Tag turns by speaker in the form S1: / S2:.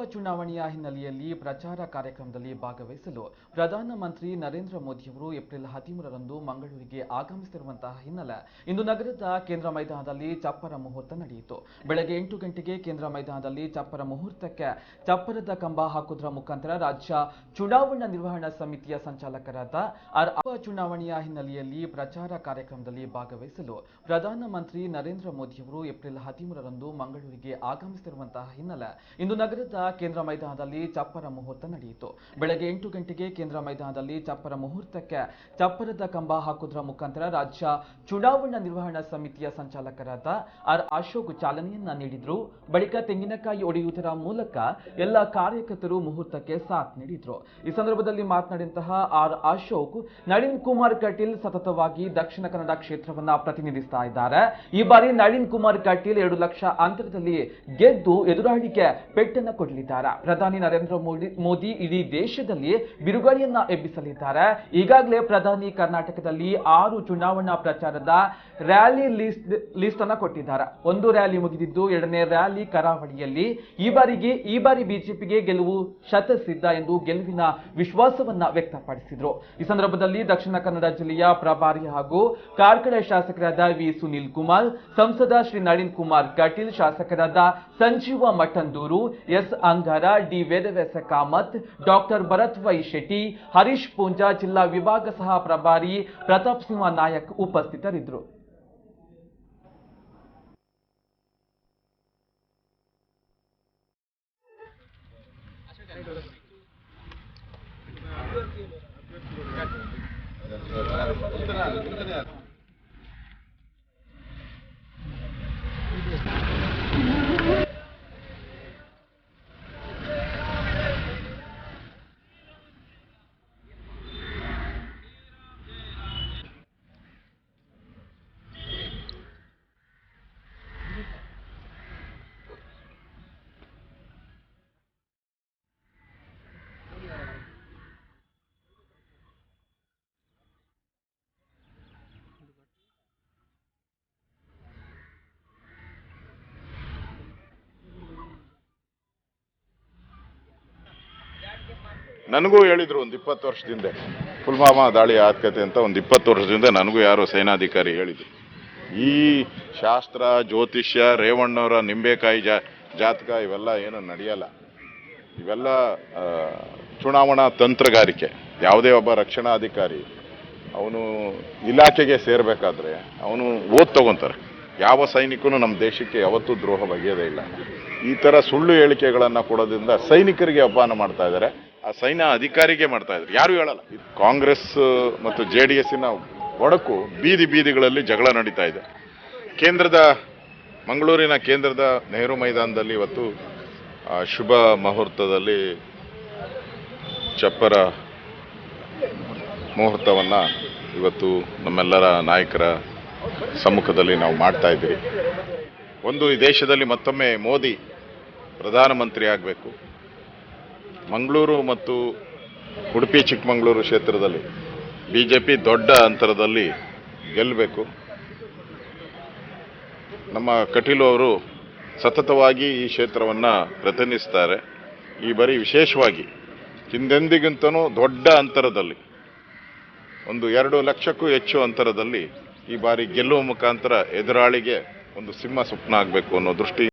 S1: ಉಪಚುನಾವಣೆಯ ಹಿನ್ನೆಲೆಯಲ್ಲಿ ಪ್ರಚಾರ ಕಾರ್ಯಕ್ರಮದಲ್ಲಿ ಭಾಗವಹಿಸಲು ಪ್ರಧಾನಮಂತ್ರಿ ನರೇಂದ್ರ ಮೋದಿಯವರು ಏಪ್ರಿಲ್ ಹದಿಮೂರರಂದು ಮಂಗಳೂರಿಗೆ ಆಗಮಿಸಿರುವಂತಹ ಹಿನ್ನೆಲೆ ಇಂದು ನಗರದ ಕೇಂದ್ರ ಮೈದಾನದಲ್ಲಿ ಚಪ್ಪರ ಮುಹೂರ್ತ ನಡೆಯಿತು. ಬೆಳಗ್ಗೆ ಎಂಟು ಗಂಟೆಗೆ ಕೇಂದ್ರ ಮೈದಾನದಲ್ಲಿ ಚಪ್ಪರ ಮುಹೂರ್ತಕ್ಕೆ ಚಪ್ಪರದ ಕಂಬ ಹಾಕುವುದರ ಮುಖಾಂತರ ರಾಜ್ಯ ಚುನಾವಣಾ ನಿರ್ವಹಣಾ ಸಮಿತಿಯ ಸಂಚಾಲಕರಾದ ಆರ್ ಚುನಾವಣೆಯ ಹಿನ್ನೆಲೆಯಲ್ಲಿ ಪ್ರಚಾರ ಕಾರ್ಯಕ್ರಮದಲ್ಲಿ ಭಾಗವಹಿಸಲು ಪ್ರಧಾನಮಂತ್ರಿ ನರೇಂದ್ರ ಮೋದಿಯವರು ಏಪ್ರಿಲ್ ಹದಿಮೂರರಂದು ಮಂಗಳೂರಿಗೆ ಆಗಮಿಸಿರುವಂತಹ ಹಿನ್ನೆಲೆ ಇಂದು ನಗರದ ಕೇಂದ್ರ ಮೈದಾನದಲ್ಲಿ ಚಪ್ಪರ ಮುಹೂರ್ತ ನಡೆಯಿತು. ಬೆಳಗ್ಗೆ ಎಂಟು ಗಂಟೆಗೆ ಕೇಂದ್ರ ಮೈದಾನದಲ್ಲಿ ಚಪ್ಪರ ಮುಹೂರ್ತಕ್ಕೆ ಚಪ್ಪರದ ಕಂಬ ಹಾಕುವುದರ ಮುಖಾಂತರ ರಾಜ್ಯ ಚುನಾವಣಾ ನಿರ್ವಹಣಾ ಸಮಿತಿಯ ಸಂಚಾಲಕರಾದ ಆರ್ ಅಶೋಕ್ ಚಾಲನೆಯನ್ನ ನೀಡಿದ್ರು. ಬಳಿಕ ತೆಂಗಿನಕಾಯಿ ಒಡೆಯುವುದರ ಮೂಲಕ ಎಲ್ಲ ಕಾರ್ಯಕರ್ತರು ಮುಹೂರ್ತಕ್ಕೆ ಸಾಥ್ ನೀಡಿದ್ರು. ಈ ಸಂದರ್ಭದಲ್ಲಿ ಮಾತನಾಡಿದಂತಹ ಆರ್ ಅಶೋಕ್, ನಳಿನ್ ಕುಮಾರ್ ಕಟೀಲ್ ಸತತವಾಗಿ ದಕ್ಷಿಣ ಕನ್ನಡ ಕ್ಷೇತ್ರವನ್ನ ಪ್ರತಿನಿಧಿಸ್ತಾ ಇದ್ದಾರೆ. ಈ ಬಾರಿ ನಳಿನ್ ಕುಮಾರ್ ಕಟೀಲ್ ಎರಡು ಲಕ್ಷ ಅಂತರದಲ್ಲಿ ಗೆದ್ದು ಎದುರಾಳಿಗೆ ಪೆಟ್ಟನ್ನ ಕೊಡಲಿದ್ದಾರೆ ಪ್ರಧಾನಿ ನರೇಂದ್ರ ಮೋದಿ ಮೋದಿ ಇಡೀ ದೇಶದಲ್ಲಿ ಬಿರುಗಾಳಿಯನ್ನ ಎಬ್ಬಿಸಲಿದ್ದಾರೆ. ಈಗಾಗಲೇ ಪ್ರಧಾನಿ ಕರ್ನಾಟಕದಲ್ಲಿ ಆರು ಚುನಾವಣಾ ಪ್ರಚಾರದ ರ್ಯಾಲಿ ಲಿಸ್ಟ್ ಲಿಸ್ಟ್ ಅನ್ನ ಕೊಟ್ಟಿದ್ದಾರೆ. ಒಂದು ರ್ಯಾಲಿ ಮುಗಿದಿದ್ದು, ಎರಡನೇ ರ್ಯಾಲಿ ಕರಾವಳಿಯಲ್ಲಿ. ಈ ಬಾರಿಗೆ, ಈ ಬಾರಿ ಬಿಜೆಪಿಗೆ ಗೆಲುವು ಶತಸಿದ್ಧ ಎಂದು ಗೆಲುವಿನ ವಿಶ್ವಾಸವನ್ನ ವ್ಯಕ್ತಪಡಿಸಿದ್ರು. ಈ ಸಂದರ್ಭದಲ್ಲಿ ದಕ್ಷಿಣ ಕನ್ನಡ ಜಿಲ್ಲೆಯ ಪ್ರಭಾರಿ ಹಾಗೂ ಕಾರ್ಕಳ ಶಾಸಕರಾದ ವಿ ಸುನಿಲ್ ಕುಮಾರ್, ಸಂಸದ ಶ್ರೀ ನಳಿನ್ ಕುಮಾರ್ ಕಟೀಲ್, ಶಾಸಕರಾದ Sanjeeva Mathandur, S Angara D Vedavyasa Kamath doctor Bharath Y Shetty Harish Poonja ಜಿಲ್ಲಾ ವಿಭಾಗ ಸಹ ಪ್ರಭಾರಿ ಪ್ರತಾಪ್ ಸಿಂಹ ನಾಯಕ್ ಉಪಸ್ಥಿತರಿದ್ದರು
S2: ನನಗೂ ಹೇಳಿದ್ರು ಒಂದು ಇಪ್ಪತ್ತು ವರ್ಷದಿಂದ. ಪುಲ್ವಾಮಾ ದಾಳಿ ಆತ್ಕತೆ ಅಂತ ಒಂದು ಇಪ್ಪತ್ತು ವರ್ಷದಿಂದ ನನಗೂ ಯಾರೋ ಸೇನಾಧಿಕಾರಿ ಹೇಳಿದ್ರು. ಈ ಶಾಸ್ತ್ರ, ಜ್ಯೋತಿಷ್ಯ, ರೇವಣ್ಣವರ ನಿಂಬೆಕಾಯಿ ಜಾ, ಜಾತಕ ಇವೆಲ್ಲ ಏನು ನಡೆಯಲ್ಲ. ಇವೆಲ್ಲ ಚುನಾವಣಾ ತಂತ್ರಗಾರಿಕೆ. ಯಾವುದೇ ಒಬ್ಬ ರಕ್ಷಣಾಧಿಕಾರಿ ಅವನು ಇಲಾಖೆಗೆ ಸೇರಬೇಕಾದ್ರೆ ಅವನು ಓದ್ ತಗೊಂತಾರೆ. ಯಾವ ಸೈನಿಕನು ನಮ್ಮ ದೇಶಕ್ಕೆ ಯಾವತ್ತೂ ದ್ರೋಹ ಬಗೆಯೋದೇ ಇಲ್ಲ. ಈ ಥರ ಸುಳ್ಳು ಹೇಳಿಕೆಗಳನ್ನು ಕೊಡೋದ್ರಿಂದ ಸೈನಿಕರಿಗೆ ಅಪಮಾನ ಮಾಡ್ತಾ ಇದ್ದಾರೆ ಆ ಸೈನ್ಯ ಅಧಿಕಾರಿಗೆ ಮಾಡ್ತಾ ಇದ್ರು. ಯಾರು ಹೇಳಲ್ಲ. ಕಾಂಗ್ರೆಸ್ ಮತ್ತು ಜೆ ಡಿ ಎಸ್ಸಿನ ಒಡಕು ಬೀದಿ ಬೀದಿಗಳಲ್ಲಿ ಜಗಳ ನಡೀತಾ ಇದೆ. ಕೇಂದ್ರದ, ಮಂಗಳೂರಿನ ಕೇಂದ್ರದ ನೆಹರು ಮೈದಾನದಲ್ಲಿ ಇವತ್ತು ಶುಭ ಮುಹೂರ್ತದಲ್ಲಿ ಚಪ್ಪರ ಮುಹೂರ್ತವನ್ನು ಇವತ್ತು ನಮ್ಮೆಲ್ಲರ ನಾಯಕರ ಸಮ್ಮುಖದಲ್ಲಿ ನಾವು ಮಾಡ್ತಾ ಇದ್ದೀವಿ. ಒಂದು ಈ ದೇಶದಲ್ಲಿ ಮತ್ತೊಮ್ಮೆ ಮೋದಿ ಪ್ರಧಾನಮಂತ್ರಿ ಆಗಬೇಕು. ಮಂಗಳೂರು ಮತ್ತು ಉಡುಪಿ, ಚಿಕ್ಕಮಗಳೂರು ಕ್ಷೇತ್ರದಲ್ಲಿ ಬಿ ಜೆ ಪಿ ದೊಡ್ಡ ಅಂತರದಲ್ಲಿ ಗೆಲ್ಲಬೇಕು. ನಮ್ಮ ಕಟೀಲು ಅವರು ಸತತವಾಗಿ ಈ ಕ್ಷೇತ್ರವನ್ನು ಪ್ರತಿನಿಧಿಸ್ತಾರೆ. ಈ ಬಾರಿ ವಿಶೇಷವಾಗಿ ಹಿಂದೆಂದಿಗಿಂತನೂ ದೊಡ್ಡ ಅಂತರದಲ್ಲಿ, ಒಂದು ಎರಡು ಲಕ್ಷಕ್ಕೂ ಹೆಚ್ಚು ಅಂತರದಲ್ಲಿ ಈ ಬಾರಿ ಗೆಲ್ಲುವ ಮುಖಾಂತರ ಎದುರಾಳಿಗೆ ಒಂದು ಸಿಂಹ ಸ್ವಪ್ನ ಆಗಬೇಕು ಅನ್ನೋ ದೃಷ್ಟಿ